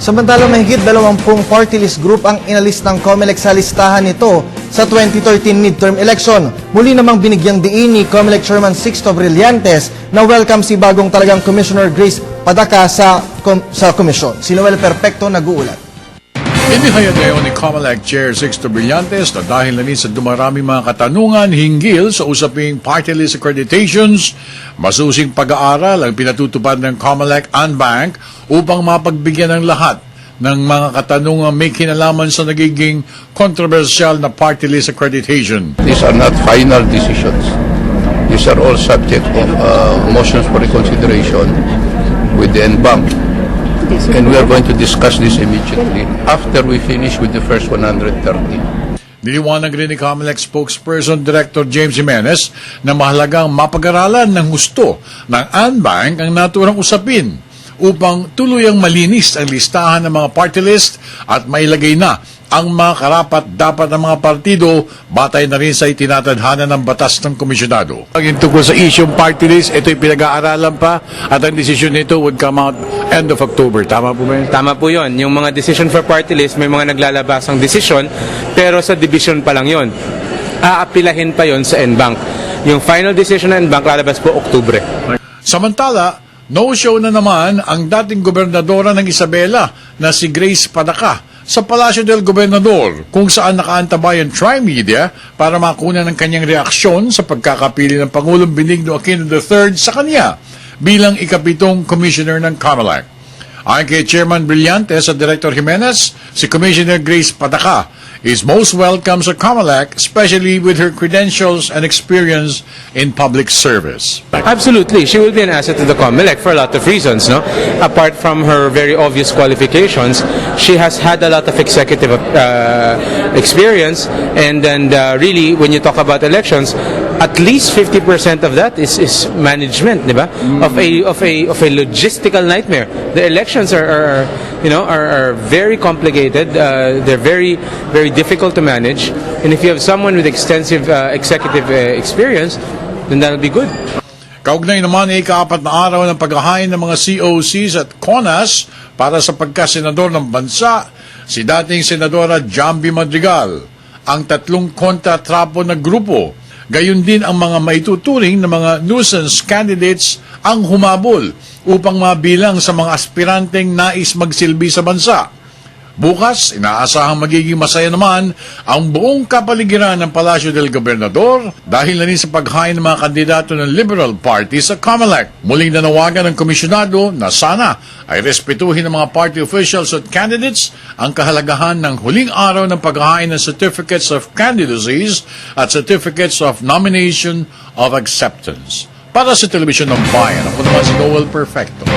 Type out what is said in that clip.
Samantala mahigit 20 party list group ang inalis ng COMELEC sa listahan nito sa 2013 midterm election. Muli namang binigyang diin ni COMELEC Chairman Sixto Brillantes na welcome si bagong talagang Commissioner Grace Padaka sa, kom- sa komisyon. Si Noel Perfecto nag-uulat. Inihayag ngayon ni Comelec Chair Sixto Brillantes na dahil na sa dumaraming mga katanungan hinggil sa usaping party list accreditations, masusing pag-aaral ang pinatutupad ng Comelec and Bank upang mapagbigyan ng lahat ng mga katanungan may kinalaman sa nagiging kontrobersyal na party list accreditation. These are not final decisions. These are all subject of uh, motions for reconsideration with the NBank. And we are going to discuss this immediately after we finish with the first 130. Niliwanag rin ni Comelec spokesperson Director James Jimenez na mahalagang mapag-aralan ng gusto ng ANBank ang naturang usapin upang tuluyang malinis ang listahan ng mga party list at mailagay na ang mga karapat dapat ng mga partido batay na rin sa itinatadhana ng batas ng komisyonado. Ang tungkol sa isyong party list, ito'y pinag-aaralan pa at ang desisyon nito would come out end of October. Tama po ba yun? Tama po yon. Yung mga decision for party list, may mga naglalabasang decision, pero sa division pa lang yon. Aapilahin pa yon sa NBank. Yung final decision ng NBank lalabas po Oktubre. Samantala, no-show na naman ang dating gobernadora ng Isabela na si Grace Padaka sa Palacio del Gobernador kung saan nakaantabay ang Tri-Media para makunan ng kanyang reaksyon sa pagkakapili ng Pangulong Benigno Aquino III sa kanya bilang ikapitong commissioner ng COMELEC. Ayon kay Chairman Brillantes at Director Jimenez, si Commissioner Grace Padaka is most welcome sa COMELEC, especially with her credentials and experience in public service. Absolutely. She will be an asset to the COMELEC for a lot of reasons. No? Apart from her very obvious qualifications, she has had a lot of executive uh, experience. And then uh, really, when you talk about elections, at least 50% of that is, is management, di ba? Of a of a of a logistical nightmare. The elections are, are you know are, are very complicated. Uh, they're very very difficult to manage. And if you have someone with extensive uh, executive uh, experience, then that'll be good. Kaugnay naman ay ikaapat na araw ng paghahain ng mga COCs at CONAS para sa pagkasenador ng bansa, si dating Senadora Jambi Madrigal, ang tatlong kontratrapo na grupo, gayon din ang mga maituturing na mga nuisance candidates ang humabol upang mabilang sa mga aspiranteng nais magsilbi sa bansa. Bukas, inaasahang magiging masaya naman ang buong kapaligiran ng Palasyo del Gobernador dahil na rin sa paghain ng mga kandidato ng Liberal Party sa COMELEC. Muling nanawagan ng komisyonado na sana ay respetuhin ng mga party officials at candidates ang kahalagahan ng huling araw ng paghahain ng Certificates of Candidacies at Certificates of Nomination of Acceptance. Para sa Telebisyon ng Bayan, ako naman si Noel Perfecto.